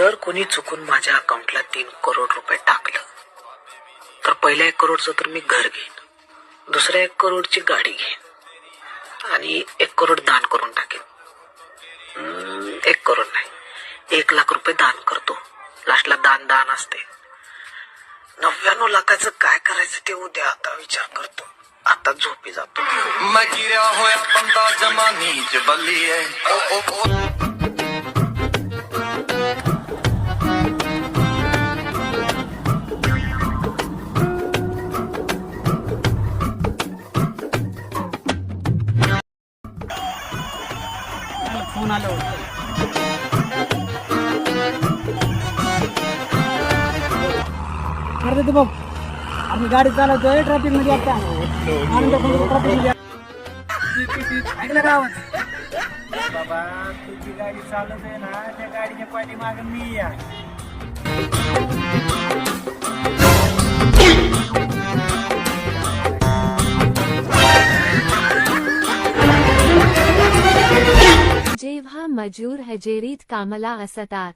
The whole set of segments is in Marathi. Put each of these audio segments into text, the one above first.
जर कोणी चुकून माझ्या अकाउंटला तीन करोड रुपये टाकलं तर पहिल्या एक करोडचं तर मी घर घेईन दुसऱ्या एक करोडची गाडी घेईन आणि एक करोड दान करून टाकेन. एक करोड नाही एक लाख रुपये दान करतो. लास्टला दान दान असते. नव्याण्णव लाखाचं काय करायचं ते उद्या आता विचार करतो. आता झोपी जातो. अरे ते बघ. आम्ही गाडी चालवतोय ट्रॅफिकमध्ये आता. आनंद ट्रॅफिकमध्ये. ऐकलं का आवाज? बाबा तुझी गाडी चालवते ना त्या गाडीच्या पाठीमाग मी या. जेव्हा मजूर हजेरीत कामला असतात.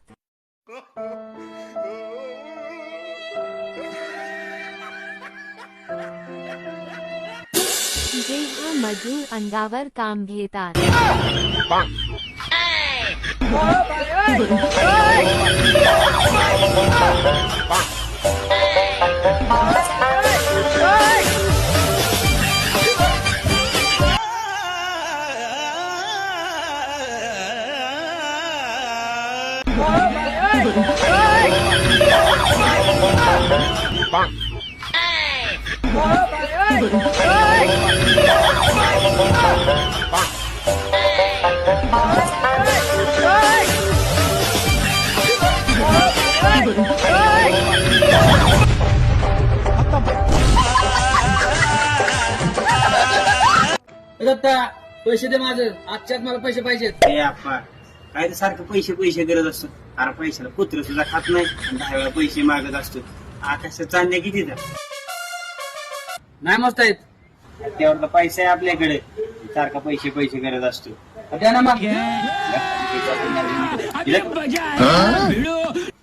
जेव्हा मजूर अंगावर काम घेतात. दत्ता पैसे दे माझं. आजच्यात मला पैसे पाहिजेत. हे आप्पा. काय ते सारखं पैसे पैसे करत असतो. अरे पैशाला कुत्र सुद्धा खात नाही आणि दहा वेळा पैसे मागत असतो. आकाशात चांदण्या किती तर नाही मस्त आहेत तेवढा तर पैसा आहे आपल्याकडे. सारखा पैसे पैसे करत असतो. द्या ना मग.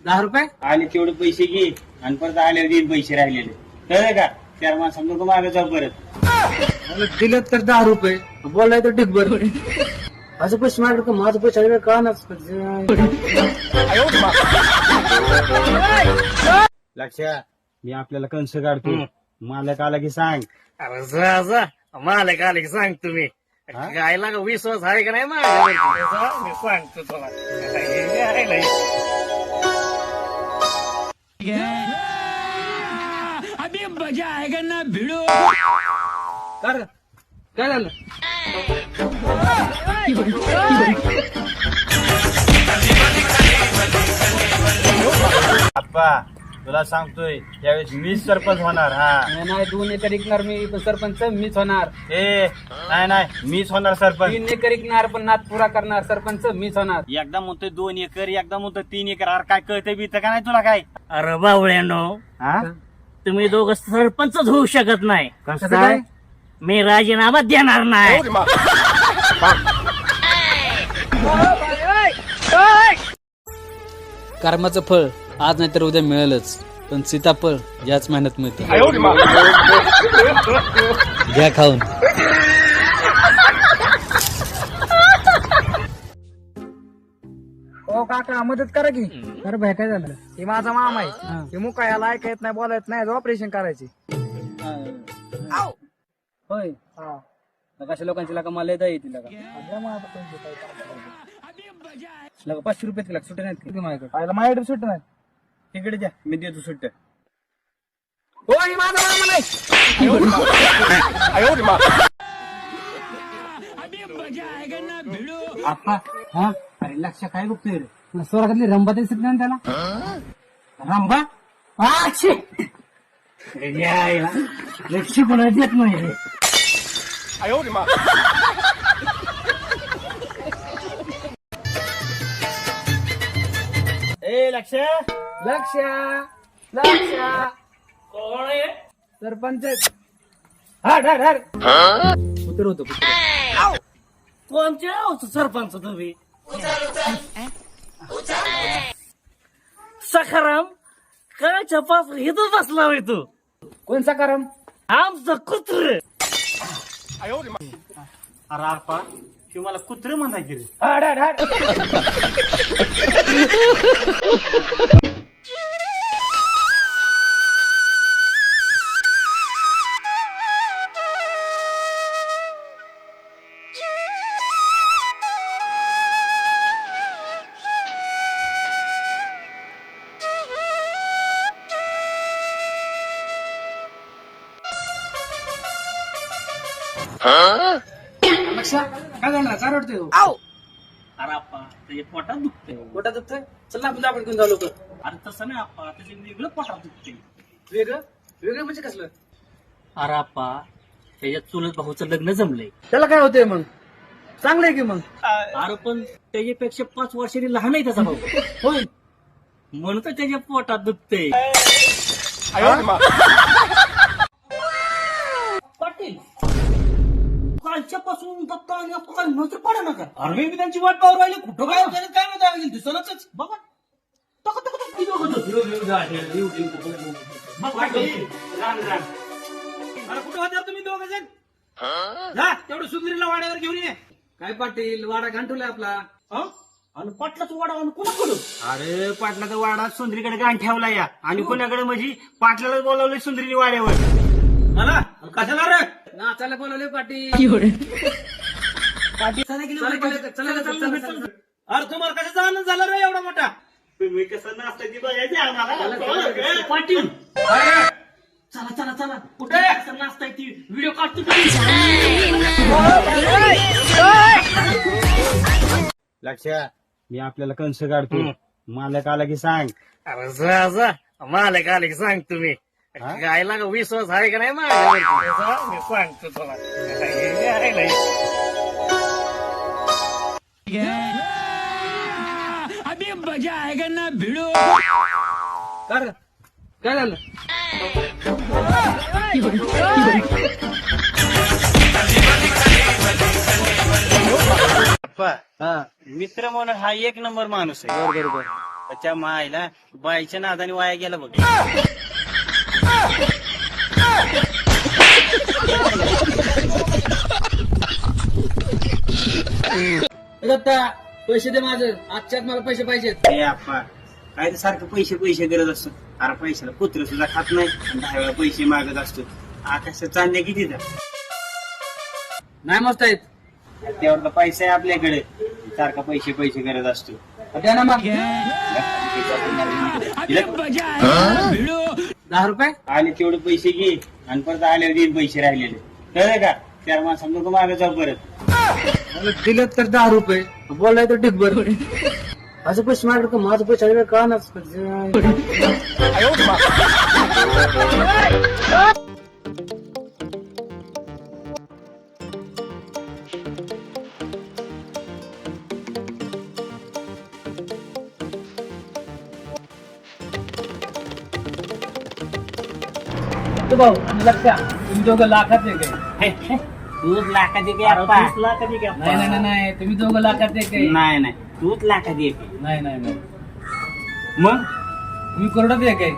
दहा रुपये? आले तेवढे पैसे घे. आणि परत आल्यावर देईन पैसे राहिलेले. कळलं का? चार माणसांना नको मागे जाऊ परत. दिलं तर दहा रुपये. बोलाय तर ठीक बर असं पैसे मागलं का माझं पैसे आले का ना लक्षा मी. आपल्याला कंस काढतो. मालक आला की सांग. अरे जा जा. मालक आले की सांग तुम्ही. हा? गायला का विश्वास आहे का नाही माझ्यावरती? जा, मी सांगतो तुला. काय नाही. कर काय झालं? आप्पा तुला सांगतोय यावेळेस मीच सरपंच होणार हा. नाही, नाही दोन एकर ऐकणार मी पण सरपंच मीच होणार. ए नाही नाही मीच होणार सरपंच. तीन एकर ऐकणार पण नात पुरा करणार सरपंच मीच होणार. एकदा म्हणतोय दोन एकर एकदा म्हणतोय तीन एकर अरे काय कळतंय बी का नाही तुला काय? अरे बावळ्यानो हा? तुम्ही दोघं सरपंचच होऊ शकत नाही. कसं काय? मी राजीनामा देणार नाही. कर्माचं फळ आज नाही तर उद्या मिळेलच पण सीताफळ याच मेहनत मिळते. घ्या खाऊन. हो काका मदत करा की. अरे भाई काय झालं? हे माझा मामा आहे. हे. मुका याला ऐकत नाही बोलायत नाही ऑपरेशन करायचे. होय. कशा लोकांची लागा मला येता येतील लागा लगा पाचशे रुपये तिला सुटे नाहीत किती माझ्याकडे पाहिलं माझ्याकडे सुट नाही तिकडे द्या मी देतो सुट्ट. हो हे माझा मामा नाही. आप्पा हा? अरे लक्ष काय बघतोय रे? स्वरातली रंबा दिसत नाही ना त्याला! यायला लक्ष कोणा देत नाही रे? ए लक्ष लक्ष लक्ष सरपंच हाड हाड हाड कुत्र होतो सरपंच तुम्ही? सखाराम काय छपास इथं बसला होय तू. कोणचा कारण आमचं कुत्र. अरे आपा ते मला कुत्र म्हणायचे रे. लक्षा काय झालं? काय वाटतंय हो? अरे आप्पा त्याच्या पोटात दुखते पोटात दुखतंय? चल ना आपण आपण घेऊन जाऊ लवकर. अरे तसं नाही आप्पा त्याच्या वेगळं पोटात दुखते वेगळं? वेगळं म्हणजे कसलं? अरे आप्पा त्याच्या चुलत भाऊचं लग्न जमलंय. त्याला काय होतंय मग? चांगलंय की मग? अरे पण त्याच्यापेक्षा पाच वर्षांनी लहान आहे त्याचा भाऊ. होय. म्हणून तर त्याच्या पोटात दुखते कालच्या पासून दत्ता आणि अप्पा काय नजर पडा नका अरे मी त्यांची वाट पाहू राहिले कुठं काय? होतं काय माहिती दिसतच बघा टक टक टक किती बघा अरे कुठं होत्या तुम्ही दोघ जण? जा तेवढं सुंदरीला वाड्यावर घेऊन ये. काय पाटील वाडा घांटवलाय आपला? हा? आणि पाटलाच वाडा आणि कुणाकडं? अरे पाटलाचा वाडा सुंदरीकडे गाण ठेवला या. आणि कोणाकडे म्हणजे पाटलाला बोलावलंय सुंदरी वाड्यावर. मला? कशाला रे? नाचायला बोलवले पाटील पाटील चला गेली चला चला चला चला अरे तुम्हाला कशाचा आनंद झाला रे एवढा मोठा? तुम्ही कसं नाचता ती बघायची आम्हाला. पाटील काय? चला. चला चला कुठे? कसं नाचताय ती? व्हिडिओ काढतो तुम्ही लक्षा मी आपल्याला कंस काढतो. मालक आला की सांग. अरे जा जा. मालक आले की सांग तुम्ही. काय लागा विश्वास आहे का नाही माझ्यावरती? जा, मी सांगतो तुला. काय नाही. कर काय झालं? मित्र म्हणून हा एक नंबर माणूस आहे. बरोबर त्याच्या मायला बाईच्या नादाने वाया गेला बघ. दत्ता पैसे दे माझं. आजच्यात मला पैसे पाहिजेत. ए आप्पा काय ते सारखं पैसे पैसे करत असतो अरे पैशाला कुत्र सुद्धा खात नाही आणि दहा वेळा पैसे मागत असतो आकाशात चांदण्या किती त्या नाही मस्त आहेत तेवढा पैसा आहे आपल्याकडे. सारखा पैसे पैसे करत असतो. द्या ना मग. दहा रुपये? आले तेवढे पैसे घे. आणि परत आल्यावर देईन पैसे राहिलेले. कळलं का? चार माणसांना नको मागे जाऊ परत. मला दिलं तर दहा रुपये. बोलाय तर ढिगभर असं पैसे माझ्याकडे का? माझं पैसे का? ना भाऊ लक्षा. तुम्ही दोघं लाखात आहे. काय तूच लाखात एक अरे तीस लाखाची काय नाही नाही नाही, नाही तुम्ही दोघं लाखात आहे. काय नाही नाही तूच लाखात एक नाही नाही नाही. मग? तुम्ही करोडात आहे. काय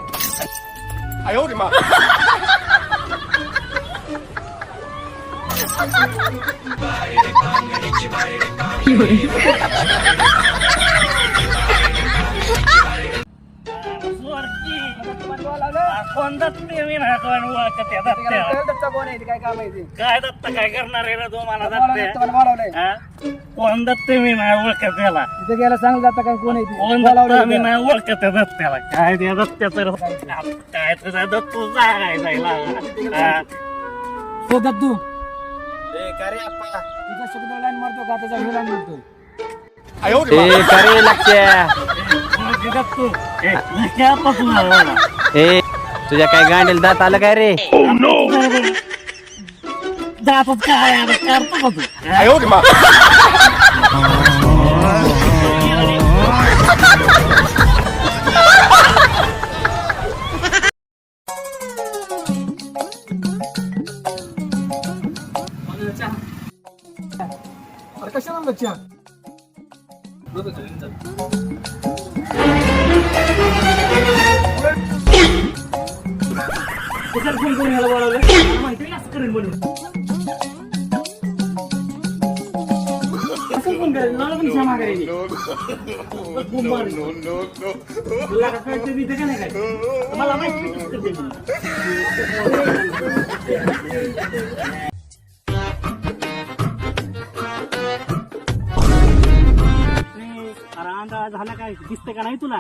कोणता ते मी ना कोण ओळखत आहे. काय काम आहे ते? काय दत्त काय करणार आहे तो मला तुम्हाला बोलावलंय. हा? कोण दत्त मी नाही ओळखत त्याला. तिथे गेला सांग जाता काय कोण आहे ते? कोण दत्त? मी त्याला. नाही ओळखत त्या दत्त्याला. काय त्या दत्त्याचं काय तुझा दत्त सांगायचा तो दत्तू. तुझा सुखदेव लाईन मारतो का त्याचा लाईन मारतो? ए करे लागत्या दत्तू? ए, नक्यापासून आला मला. ए तुझ्या काय गांडेल दात आलं काय रे? दातात काय आहे? करतो का तू कशाला फोन करून ह्याला बोलावलं. मला माहिती आहे असं करेन म्हणून. असं फोन करेल. मला पण क्षमा करेल. खूप मारेल. तुला का कळतं बी तर का नाही काय मला माहिती आहे कसं करते ती. अरे अंदाज झाला काय? दिसतं का नाही तुला?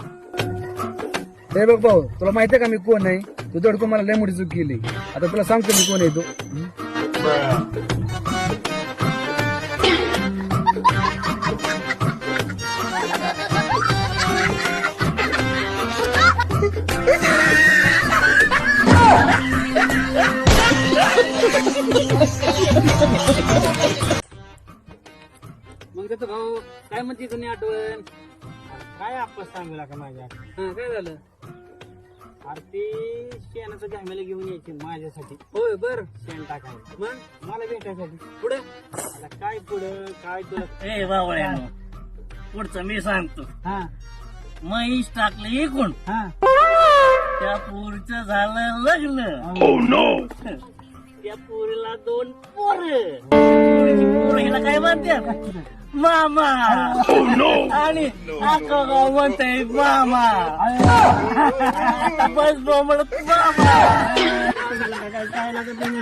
हे बघ भाऊ तुला माहितीये का मी कोण आहे? तू दडको मला लय मोठी चूक केली. आता तुला सांगतो मी कोण आहे तो. मग त्याचं भाऊ काय म्हणते तुम्ही आठवण? काय आपण सांगू का माझ्या? हा काय झालं? अरे ते शेणाचं घामेला घेऊन यायचे माझ्यासाठी. होय बर. शेण टाकायला. मग? मला भेटायसाठी. पुढे? आता काय पुढं? काय तुला? ए बावळ्यानो पुढचं मी सांगतो. हा. म्हैस टाकलं एकूण हा. त्या पोरीचं झालं लग्न. त्या पोरीला दोन पोर. पोर हिला काय म्हणते? मामा. आणि अख्खं गाव म्हणतंय मामा. बस म्हणत मामा. काय लागत नाही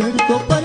रडतो परशराम